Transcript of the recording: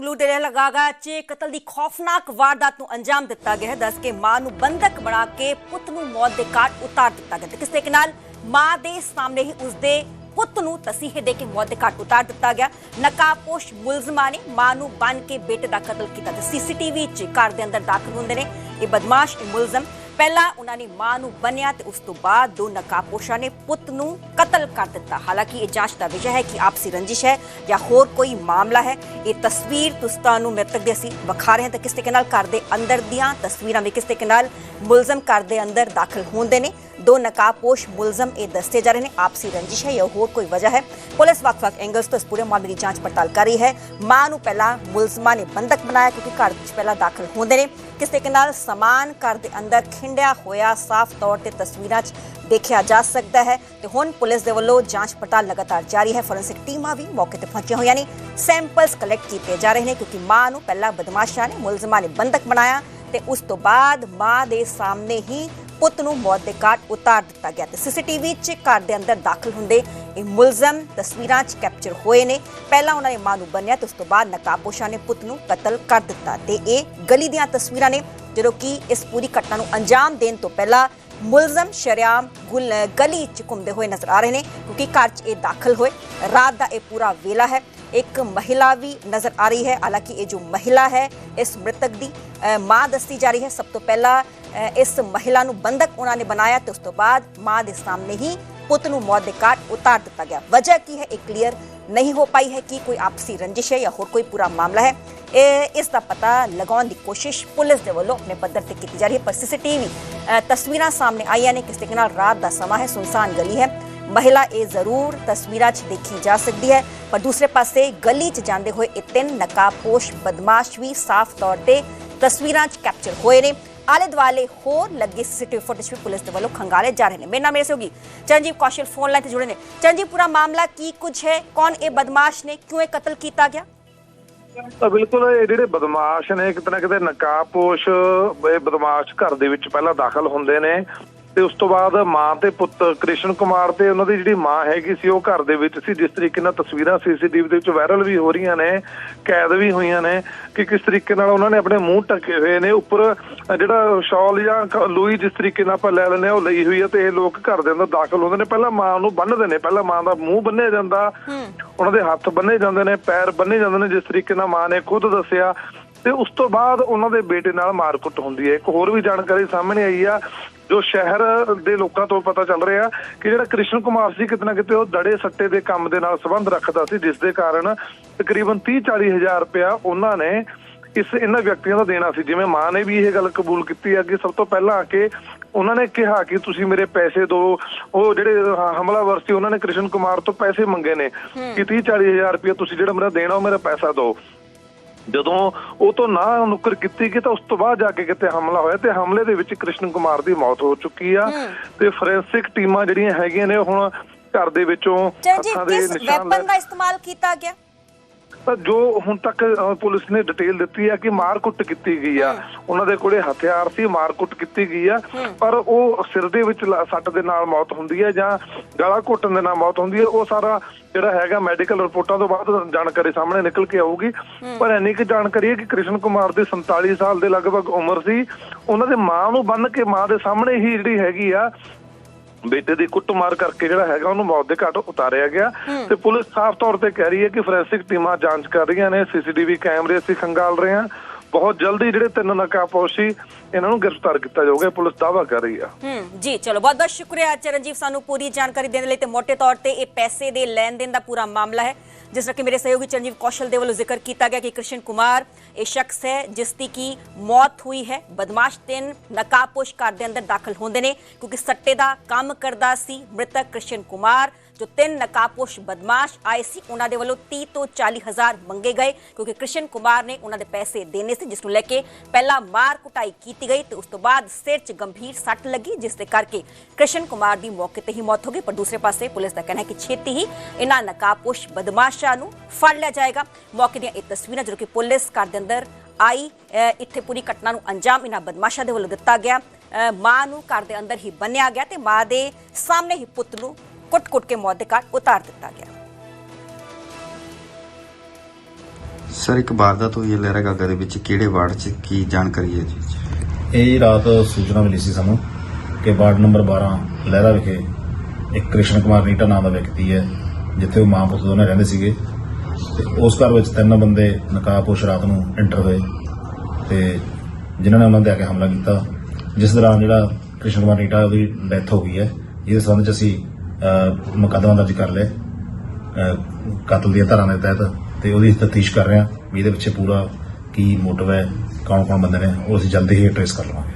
ਬੰਗਲੁਰੂ ਦੇ ਲਗਾਗਾ 'ਚ ਕਤਲ ਦੀ ਖੌਫਨਾਕ ਵਾਰਦਾਤ ਨੂੰ ਅੰਜਾਮ ਦਿੱਤਾ ਗਿਆ ਹੈ। ਦੱਸ ਕੇ ਮਾਂ ਨੂੰ ਬੰਦਕ ਬਣਾ ਕੇ ਪੁੱਤ ਨੂੰ ਮੌਤ ਦੇ ਘਾਟ ਉਤਾਰ ਦਿੱਤਾ ਗਿਆ। ਤੇ ਤਰੀਕੇ ਨਾਲ ਮਾਂ ਦੇ ਸਾਹਮਣੇ ਹੀ ਉਸਦੇ ਪੁੱਤ ਨੂੰ ਤਸੀਹੇ ਦੇ ਕੇ ਮੌਤ ਦੇ ਘਾਟ ਉਤਾਰ ਦਿੱਤਾ ਗਿਆ। ਨਕਾਬਪੋਸ਼ ਮੁਲਜ਼ਮਾਂ ਨੇ ਮਾਂ ਨੂੰ ਬੰਨ ਕੇ ਬੇਟੇ ਦਾ ਕਤਲ ਕੀਤਾ। ਤੇ ਸੀਸੀਟੀਵੀ 'ਚ ਘਰ ਦੇ ਅੰਦਰ ਦਾਖਲ ਹੁੰਦੇ ਨੇ। ਇਹ ਬਦਮਾਸ਼ ਇਹ ਮੁਲਜ਼ਮ ਪਹਿਲਾਂ ਉਹਨਾਂ ਨੇ ਮਾਂ ਨੂੰ ਬੰਨਿਆ ਤੇ ਉਸ ਤੋਂ ਬਾਅਦ ਦੋ ਨਕਾਬਪੋਸ਼ਾਂ ਨੇ ਪੁੱਤ ਨੂੰ ਕਤਲ ਕਰ ਦਿੱਤਾ। ਹਾਲਾਂਕਿ ਇਹ ਜਾਂਚ ਦਾ ਵਿਸ਼ਾ ਹੈ ਕਿ ਆਪਸੀ ਰੰਜਿਸ਼ ਹੈ ਜਾਂ ਹੋਰ ਕੋਈ ਮਾਮਲਾ ਹੈ। ਇਹ ਤਸਵੀਰ ਤੁਸਤਾਂ ਨੂੰ ਮ੍ਰਿਤਕ ਦੇ ਅਸੀਂ ਵਿਖਾ ਰਹੇ ਹਾਂ ਤਾਂ ਕਿਸ ਤਰੀਕੇ ਨਾਲ ਘਰ ਦੇ ਅੰਦਰ ਦੀਆਂ ਤਸਵੀਰਾਂ ਵੀ ਕਿਸ ਤਰੀਕੇ ਨਾਲ ਮੁਲਜ਼ਮ ਘਰ ਦੇ ਅੰਦਰ ਦਾਖਲ ਹੁੰਦੇ ਨੇ। ਦੋ ਨਕਾਬਪੋਸ਼ ਮੁਲਜ਼ਮ ਇਹ ਦੱਸੇ ਜਾ ਰਹੇ ਨੇ ਆਪਸੀ ਰੰਜਿਸ਼ ਹੈ ਜਾਂ ਹੋਰ ਕੋਈ ਵਜ੍ਹਾ ਹੈ ਪੁਲਿਸ ਵੱਖ-ਵੱਖ ਐਂਗਲਸ ਤੋਂ ਇਸ ਪੂਰੇ ਮਾਮਲੇ ਦੀ ਜਾਂਚ ਪੜਤਾਲ ਕਰ ਰਹੀ ਹੈ ਮਾਂ ਨੂੰ ਪਹਿਲਾਂ ਮੁਲਜ਼ਮਾਂ ਨੇ ਬੰਦਕ ਬਣਾਇਆ ਕਿਉਂਕਿ ਘਰ ਵਿੱਚ ਪਹਿਲਾਂ ਦਾਖਲ ਹੁੰਦੇ ਨੇ ਕਿਸ ਤਰੀਕੇ ਨਾਲ ਸਮਾਨ ਘਰ ਦੇ ਅੰਦਰ ਖਿੰਡਿਆ ਹੋਇਆ ਸਾਫ਼ ਤੌਰ ਤੇ ਤਸਵੀਰਾਂ 'ਚ ਦੇਖਿਆ ਜਾ ਸਕਦਾ ਹੈ ਤੇ ਹੁਣ ਪੁਲਿਸ ਦੇ ਵੱਲੋਂ ਜਾਂਚ ਪੜਤਾਲ ਲਗਾਤਾਰ ਜਾਰੀ ਹੈ ਫੋਰੈਂਸਿਕ ਟੀਮਾਂ ਵੀ ਮੌਕੇ ਤੇ ਪਹੁੰਚੀਆਂ ਹੋਈਆਂ ਨੇ ਸੈਂਪਲਸ ਕਲੈਕਟ ਕੀਤੇ ਜਾ ਰਹੇ ਨੇ ਕਿਉਂਕਿ ਮਾਂ ਨੂੰ ਪਹਿਲਾਂ ਬਦਮਾਸ਼ਾਂ ਨੇ ਮੁਲਜ਼ਮਾਂ ਨੇ ਬੰਦਕ ਬਣਾਇਆ ਤੇ ਉਸ ਤੋਂ ਬਾਅਦ ਮਾਂ ਦੇ ਸਾਹਮਣੇ ਹੀ ਪੁੱਤ ਨੂੰ ਮੌਤ ਦੇ ਘਾਟ ਉਤਾਰ ਦਿੱਤਾ ਗਿਆ ਤੇ ਸੀਸੀਟੀਵੀ 'ਚ ਘਰ ਦੇ ਅੰਦਰ ਦਾਖਲ ਹੁੰਦੇ ਇਹ ਮੁਲਜ਼ਮ ਤਸਵੀਰਾਂ 'ਚ ਕੈਪਚਰ ਹੋਏ ਨੇ। ਪਹਿਲਾਂ ਉਹਨਾਂ ਨੇ ਮਾਂ ਨੂੰ ਬੰਨਿਆ ਤੇ ਉਸ ਤੋਂ ਬਾਅਦ ਨਕਾਬਪੋਸ਼ਾਂ ਨੇ ਪੁੱਤ ਨੂੰ ਕਤਲ ਕਰ ਦਿੱਤਾ ਤੇ ਇਹ ਗਲੀ ਦੀਆਂ ਤਸਵੀਰਾਂ ਨੇ, ਜਦੋਂ ਕਿ ਇਸ ਪੂਰੀ ਘਟਨਾ ਨੂੰ ਅੰਜਾਮ ਦੇਣ ਤੋਂ ਪਹਿਲਾਂ ਮੁਲਜ਼ਮ ਸ਼ਰਿਆਮ ਗੁਲ ਗਲੀ 'ਚ ਘੁੰਮਦੇ ਹੋਏ ਨਜ਼ਰ ਆ ਰਹੇ ਨੇ ਕਿਉਂਕਿ ਘਰ 'ਚ ਇਹ ਦਾਖਲ ਹੋਏ। ਰਾਤ ਦਾ ਇਹ ਪੂਰਾ ਵੇਲਾ ਹੈ। ਇੱਕ ਮਹਿਲਾ ਵੀ ਨਜ਼ਰ ਆ ਰਹੀ ਹੈ। ਹਾਲਾਂਕਿ ਇਹ ਜੋ ਮਹਿਲਾ ਹੈ, ਇਸ ਮ੍ਰਿਤਕ ਦੀ ਮਾਂ ਦੱਸੀ ਜਾ ਰਹੀ ਹੈ। ਸਭ ਤੋਂ ਪਹਿਲਾਂ ਇਸ ਮਹਿਲਾ ਨੂੰ ਬੰਦਕ ਉਹਨਾਂ ਨੇ ਬਣਾਇਆ ਤੇ ਉਸ ਤੋਂ ਬਾਅਦ ਮਾਂ ਦੇ ਸਾਹਮਣੇ ਹੀ ਪੁੱਤ ਨੂੰ ਮੌਤ ਦੇ ਘਾਟ ਉਤਾਰ ਦਿੱਤਾ ਗਿਆ। ਵਜ੍ਹਾ ਕੀ ਹੈ? ਇਹ ਕਲੀਅਰ ਨਹੀਂ ਹੋ ਪਾਈ ਹੈ ਕਿ ਕੋਈ ਆਪਸੀ ਰੰਜਿਸ਼ ਹੈ ਜਾਂ ਹੋਰ ਕੋਈ ਪੂਰਾ ਮਾਮਲਾ ਹੈ। ਇਹ, ਇਸ ਦਾ ਪਤਾ ਲਗਾਉਣ ਦੀ ਕੋਸ਼ਿਸ਼ ਪੁਲਿਸ ਦੇ ਵੱਲੋਂ ਆਪਣੇ ਪੱਧਰ ਤੇ ਕੀਤੀ ਜਾ ਰਹੀ ਹੈ। ਪਰ ਸੀਸੀਟੀਵੀ ਤਸਵੀਰਾਂ ਸਾਹਮਣੇ ਆਈਆਂ ਨੇ। ਕਿਸ ਤਰੀਕੇ ਨਾਲ ਰਾਤ ਦਾ ਸਮਾਂ ਹੈ, ਸੁਨਸਾਨ ਗਲੀ ਹੈ। ਮਹਿਲਾ ਇਹ ਜ਼ਰੂਰ ਤਸਵੀਰਾਂ 'ਚ ਦੇਖੀ ਜਾ ਸਕਦੀ ਹੈ। ਪਰ ਦੂਸਰੇ ਪਾਸੇ ਗਲੀ 'ਚ ਜਾਂਦੇ ਹੋਏ ਇਹ ਤਿੰਨ ਨਕਾਬਪੋਸ਼ ਬਦਮਾਸ਼ ਵੀ ਸਾਫ਼ ਤੌਰ ਤੇ ਤਸਵੀਰਾਂ 'ਚ ਕੈਪਚਰ ਹੋਏ ਨੇ। ਆਲੇ ਦੁਆਲੇ ਹੋਰ ਲੱਗੇ ਸੀਸੀਟੀਵੀ ਫੁਟੇਜ ਵੀ ਪੁਲਿਸ ਦੇ ਵੱਲੋਂ ਖੰਗਾਲੇ ਜਾ ਰਹੇ ਨੇ। ਮੇਰੇ ਨਾਮ ਮੇਰੇ ਹੋਗੀ ਚਰਨਜੀਤ ਕੌਸ਼ਲ ਫੋਨ ਲਾਈਨ ਤੇ ਜੁੜੇ ਨੇ। ਚੰਜੀਵ ਪੂਰਾ ਮਾਮਲਾ ਕੀ ਕੁਝ ਹੈ? ਕੌਣ ਇਹ ਬਦਮਾਸ਼ ਨੇ? ਕਿਉਂ ਇਹ ਕਤਲ ਕੀਤਾ ਗਿਆ? ਤਾਂ ਬਿਲਕੁਲ ਇਹ ਜਿਹੜੇ ਬਦਮਾਸ਼ ਨੇ ਕਿਤੇ ਨਾ ਕਿਤੇ ਨਕਾਬਪੋਸ਼ ਇਹ ਬਦਮਾਸ਼ ਘਰ ਦੇ ਵਿੱਚ ਪਹਿਲਾਂ ਦਾਖਲ ਹੁੰਦੇ ਨੇ। ਤੇ ਉਸ ਤੋਂ ਬਾਅਦ ਮਾਂ ਤੇ ਪੁੱਤ ਕ੍ਰਿਸ਼ਨ ਕੁਮਾਰ ਤੇ ਉਹਨਾਂ ਦੀ ਜਿਹੜੀ ਮਾਂ ਹੈਗੀ ਸੀ ਉਹ ਘਰ ਦੇ ਵਿੱਚ ਸੀ। ਜਿਸ ਤਰੀਕੇ ਨਾਲ ਤਸਵੀਰਾਂ ਸੀਸੀਟੀਵੀ ਦੇ ਵਿੱਚ ਵਾਇਰਲ ਵੀ ਹੋ ਰਹੀਆਂ ਨੇ ਕੈਦ ਵੀ ਹੋਈਆਂ ਨੇ ਕਿ ਕਿਸ ਤਰੀਕੇ ਨਾਲ ਉਹਨਾਂ ਨੇ ਆਪਣੇ ਮੂੰਹ ਢੱਕੇ ਹੋਏ ਨੇ। ਉੱਪਰ ਜਿਹੜਾ ਸ਼ਾਲ ਜਾਂ ਲੋਈ ਜਿਸ ਤਰੀਕੇ ਨਾਲ ਆਪਾਂ ਲੈ ਹਾਂ ਉਹ ਲਈ ਹੋਈ ਹੈ ਤੇ ਇਹ ਲੋਕ ਘਰ ਦੇ ਅੰਦਰ ਦਾਖਲ ਹੁੰਦੇ ਨੇ। ਪਹਿਲਾਂ ਮਾਂ ਨੂੰ ਬੰਨ੍ਹਦੇ ਨੇ ਪਹਿਲਾਂ ਮਾਂ ਦਾ ਮੂੰਹ ਬੰਨਿਆ ਜਾਂਦਾ। ਉਹਨਾਂ ਦੇ ਹੱਥ ਬੰਨੇ ਜਾਂਦੇ ਨੇ ਪੈਰ ਬੰਨੇ ਜਾਂਦੇ ਨੇ ਜਿਸ ਤਰੀਕੇ ਨਾਲ ਮਾਂ ਨੇ ਖੁਦ ਦੱਸਿਆ। ਤੇ ਉਸ ਤੋਂ ਬਾਅਦ ਉਹਨਾਂ ਦੇ ਬੇਟੇ ਨਾਲ ਮਾਰਕੁੱਟ ਹੁੰਦੀ ਹੈ। ਇੱਕ ਹੋਰ ਵੀ ਜਾਣਕਾਰੀ ਸਾਹਮਣੇ ਆਈ ਆ ਜੋ ਸ਼ਹਿਰ ਦੇ ਲੋਕਾਂ ਤੋਂ ਪਤਾ ਚੱਲ ਰਿਹਾ ਕਿ ਜਿਹੜਾ ਕ੍ਰਿਸ਼ਨ ਕੁਮਾਰ ਸੀ ਕਿਤੇ ਨਾ ਕਿਤੇ ਉਹ ਦੜੇ ਸੱਟੇ ਦੇ ਕੰਮ ਦੇ ਨਾਲ ਸੰਬੰਧ ਰੱਖਦਾ ਸੀ ਜਿਸ ਦੇ ਕਾਰਨ ਤਕਰੀਬਨ 30 40 ਹਜ਼ਾਰ ਰੁਪਇਆ ਉਹਨਾਂ ਨੇ ਇਸ ਇਹਨਾਂ ਵਿਅਕਤੀਆਂ ਦਾ ਦੇਣਾ ਸੀ। ਜਿਵੇਂ ਮਾਂ ਨੇ ਵੀ ਇਹ ਗੱਲ ਕਬੂਲ ਕੀਤੀ ਹੈ ਕਿ ਸਭ ਤੋਂ ਪਹਿਲਾਂ ਆ ਕੇ ਉਹਨਾਂ ਨੇ ਕਿਹਾ ਕਿ ਤੁਸੀਂ ਮੇਰੇ ਪੈਸੇ ਦਿਓ ਉਹ ਜਿਹੜੇ ਹਮਲਾਵਰ ਸੀ ਉਹਨਾਂ ਨੇ ਕ੍ਰਿਸ਼ਨ ਕੁਮਾਰ ਤੋਂ ਪੈਸੇ ਮੰਗੇ ਨੇ ਕਿ 30 40 ਹਜ਼ਾਰ ਰੁਪਇਆ ਤੁਸੀਂ ਜਿਹੜਾ ਮੇਰਾ ਦੇਣਾ ਉਹ ਮੇਰਾ ਪੈਸਾ ਦਿਓ ਜਦੋਂ ਉਹ ਤੋਂ ਨਾ ਨੁਕਰ ਕੀਤੀ ਗਈ ਤਾਂ ਉਸ ਤੋਂ ਬਾਅਦ ਜਾ ਕੇ ਕਿਤੇ ਹਮਲਾ ਹੋਇਆ ਤੇ ਹਮਲੇ ਦੇ ਵਿੱਚ ਕ੍ਰਿਸ਼ਨ ਕੁਮਾਰ ਦੀ ਮੌਤ ਹੋ ਚੁੱਕੀ ਆ। ਤੇ ਫੋਰੈਂਸਿਕ ਟੀਮਾਂ ਜਿਹੜੀਆਂ ਹੈਗੀਆਂ ਨੇ ਹੁਣ ਘਰ ਦੇ ਵਿੱਚੋਂ ਹੱਥਾਂ ਦੇ ਨਿਸ਼ਾਨ ਵੈਪਨ ਦਾ ਇਸਤੇਮਾਲ ਕੀਤਾ ਗਿਆ? ਤਾਂ ਜੋ ਹੁਣ ਤੱਕ ਪੁਲਿਸ ਨੇ ਡਿਟੇਲ ਦਿੱਤੀ ਹੈ ਕਿ ਮਾਰ-ਕੁੱਟ ਕੀਤੀ ਗਈ ਆ। ਉਹਨਾਂ ਦੇ ਕੋਲੇ ਹਥਿਆਰ ਸੀ ਮਾਰ-ਕੁੱਟ ਕੀਤੀ ਗਈ ਆ। ਪਰ ਉਹ ਸਿਰ ਦੇ ਵਿੱਚ ਸੱਟ ਦੇ ਨਾਲ ਮੌਤ ਹੁੰਦੀ ਹੈ ਜਾਂ ਗਲਾ ਘੁੱਟਣ ਦੇ ਨਾਲ ਮੌਤ ਹੁੰਦੀ ਹੈ ਉਹ ਸਾਰਾ ਜਿਹੜਾ ਹੈਗਾ ਮੈਡੀਕਲ ਰਿਪੋਰਟਾਂ ਤੋਂ ਬਾਅਦ ਜਾਣਕਾਰੀ ਸਾਹਮਣੇ ਨਿਕਲ ਕੇ ਆਊਗੀ। ਪਰ ਇੰਨੀ ਕਿ ਜਾਣਕਾਰੀ ਹੈ ਕਿ ਕ੍ਰਿਸ਼ਨ ਕੁਮਾਰ ਦੀ 47 ਸਾਲ ਦੇ ਲਗਭਗ ਉਮਰ ਸੀ। ਉਹਨਾਂ ਦੇ ਮਾਂ ਨੂੰ ਬੰਨ ਕੇ ਮਾਂ ਦੇ ਸਾਹਮਣੇ ਹੀ ਜਿਹੜੀ ਹੈਗੀ ਆ ਬੇਟੇ ਦੀ ਕੁੱਟਮਾਰ ਕਰਕੇ ਜਿਹੜਾ ਹੈਗਾ ਉਹਨੂੰ ਮੌਤ ਦੇ ਘਾਟ ਉਤਾਰਿਆ ਗਿਆ। ਤੇ ਪੁਲਿਸ ਸਾਫ਼ ਤੌਰ ਤੇ ਕਹਿ ਰਹੀ ਹੈ ਕਿ ਫੋਰੈਂਸਿਕ ਟੀਮਾਂ ਜਾਂਚ ਕਰ ਰਹੀਆਂ ਨੇ ਸੀਸੀਟੀਵੀ ਕੈਮਰੇ ਅਸੀਂ ਖੰਗਾਲ ਰਹੇ ਹਾਂ। ਬਹੁਤ ਜਲਦੀ ਜਿਹੜੇ ਤਿੰਨ ਨਕਾਬਪੋਸ਼ੀ ਇਹਨਾਂ ਨੂੰ ਗ੍ਰਿਫਤਾਰ ਕੀਤਾ ਜਾਊਗਾ ਪੁਲਿਸ ਦਾਅਵਾ ਕਰ ਰਹੀ ਆ। ਹੂੰ ਜੀ ਚਲੋ ਬਹੁਤ ਬਹੁਤ ਸ਼ੁਕਰੀਆ ਚਰਨਜੀਤ ਸਾਨੂੰ ਪੂਰੀ ਜਾਣਕਾਰੀ ਦੇਣ ਲਈ ਤੇ ਮੋٹے ਤੌਰ ਤੇ ਇਹ ਪੈਸੇ ਦੇ ਲੈਣ ਦੇਣ ਦਾ ਪੂਰਾ ਮਾਮਲਾ ਹੈ। ਜਿਸ ਤਰ੍ਹਾਂ ਕਿ ਮੇਰੇ ਸਹਿਯੋਗੀ ਚਰਨਜੀਤ ਕੌਸ਼ਲ ਦੇ ਵੱਲੋਂ ਜ਼ਿਕਰ ਕੀਤਾ ਗਿਆ ਕਿ ਕ੍ਰਿਸ਼ਨ ਕੁਮਾਰ ਇਹ ਸ਼ਖਸ ਹੈ ਜਿਸ ਦੀ ਕੀ ਮੌਤ ਹੋਈ ਹੈ ਬਦਮਾਸ਼ ਤਿੰਨ ਨਕਾਬਪੋਸ਼ ਘਰ ਦੇ ਅੰਦਰ ਦਾਖਲ ਹੁੰਦੇ ਨੇ ਕਿਉਂਕਿ ਸੱਟੇ ਦਾ ਕੰਮ ਕਰਦਾ ਸੀ ਮ੍ਰਿਤਕ ਕ੍ਰਿਸ਼ਨ ਕੁਮਾਰ ਜੋ ਤਿੰਨ ਨਕਾਬਪੋਸ਼ ਬਦਮਾਸ਼ ਆਏ ਸੀ ਉਹਨਾਂ ਦੇ ਵੱਲੋਂ 30 ਤੋਂ 40 ਹਜ਼ਾਰ ਮੰਗੇ ਗਏ ਕਿਉਂਕਿ ਕ੍ਰਿਸ਼ਨ ਕੁਮਾਰ ਨੇ ਉਹਨਾਂ ਦੇ ਪੈਸੇ ਦੇਣੇ ਸੀ ਜਿਸ ਨੂੰ ਲੈ ਕੇ ਪਹਿਲਾਂ ਮਾਰ ਕੁਟਾਈ ਕੀਤੀ ਗਈ ਤੇ ਉਸ ਤੋਂ ਬਾਅਦ ਸਿਰ 'ਚ ਗੰਭੀਰ ਸੱਟ ਲੱਗੀ ਜਿਸ ਦੇ ਕਰਕੇ ਕ੍ਰਿਸ਼ਨ ਕੁਮਾਰ ਦੀ ਮੌਕੇ ਤੇ ਹੀ ਮੌਤ ਹੋ ਗਈ। ਪਰ ਦੂਸਰੇ ਪਾਸੇ ਪੁਲਿਸ ਦਾ ਕਹਿਣਾ ਹੈ ਕਿ ਛੇਤੀ ਹੀ ਇਹਨਾਂ ਨਕਾਬਪੋਸ਼ ਬਦਮਾਸ਼ਾਂ ਨੂੰ ਫੜ ਲਿਆ ਜਾਏਗਾ। ਮੌਕੇ ਦੀਆਂ ਇਹ ਤਸਵੀਰਾਂ ਜੋ ਕਿ ਪੁਲਿਸ ਘਰ ਦੇ ਅੰਦਰ ਆਈ ਇੱਥੇ ਪੂਰੀ ਘਟਨਾ ਨੂੰ ਅੰਜਾਮ ਇਹਨਾਂ ਬਦਮਾਸ਼ਾਂ ਦੇ ਵੱਲੋਂ ਦਿੱਤਾ ਗਿਆ। ਅ, ਮਾਂ ਨੂੰ ਘਰ ਦੇ ਅੰਦਰ ਹੀ ਬੰਨਿਆ ਗਿਆ ਤੇ ਮਾਂ ਦੇ ਸਾਹਮਣੇ ਹੀ ਪੁੱਤ ਨੂੰ ਕੁੱਟ-ਕੁੱਟ ਕੇ ਮੌਤ ਦੇ ਘਾਟ ਉਤਾਰ ਦਿੱਤਾ ਗਿਆ ਸਰ ਇੱਕ ਵਾਰਦਾਤ ਹੋਈ ਹੈ ਲਹਿਰਾ ਗਾਗਾ ਦੇ ਵਿੱਚ ਕਿਹੜੇ ਵਾਰਡ 'ਚ ਕੀ ਜਾਣਕਾਰੀ ਹੈ ਜੀ ਇਹ ਰਾਤ ਸੂਚਨਾ ਮਿਲੀ ਸੀ ਸਾਨੂੰ ਕਿ ਵਾਰਡ ਨੰਬਰ 12 ਲਹਿਰਾ ਵਿਖੇ ਇੱਕ ਕ੍ਰਿਸ਼ਨ ਕੁਮਾਰ ਨੀਟਾ ਨਾਮ ਦਾ ਵਿਅਕਤੀ ਹੈ ਜਿੱਥੇ ਉਹ ਮਾਂ ਪੁੱਤ ਦੋਨੇ ਰਹਿੰਦੇ ਸੀਗੇ ਤੇ ਉਸ ਘਰ ਵਿੱਚ ਤਿੰਨ ਬੰਦੇ ਨਕਾਬਪੋਸ਼ ਰਾਤ ਨੂੰ ਐਂਟਰ ਹੋਏ ਤੇ ਜਿਨ੍ਹਾਂ ਨੇ ਉਹਨਾਂ ਤੇ ਆ ਕੇ ਹਮਲਾ ਕੀਤਾ ਜਿਸ ਦੌਰਾਨ ਜਿਹੜਾ ਕ੍ਰਿਸ਼ਨ ਕੁਮਾਰ ਨੀਟਾ ਉਹਦੀ ਡੈਥ ਹੋ ਗਈ ਹੈ ਇਹਦੇ ਸੰਬੰਧ ਚ ਅਸੀਂ ਮੁਕੱਦਮਾ ਦਰਜ ਕਰ ਲਿਆ ਕਤਲ ਦੀਆਂ ਧਾਰਾਵਾਂ ਦੇ ਤਹਿਤ ਤੇ ਉਹਦੀ ਤਫਤੀਸ਼ ਕਰ ਰਹੇ ਹਾਂ ਵੀ ਇਹਦੇ ਪਿੱਛੇ ਪੂਰਾ ਕੀ ਮੋਟਿਵ ਹੈ ਕੌਣ ਕੌਣ ਬੰਦੇ ਨੇ, ਉਹ ਅਸੀਂ ਜਲਦੀ ਹੀ ਟ੍ਰੇਸ ਕਰ ਲਵਾਂਗੇ।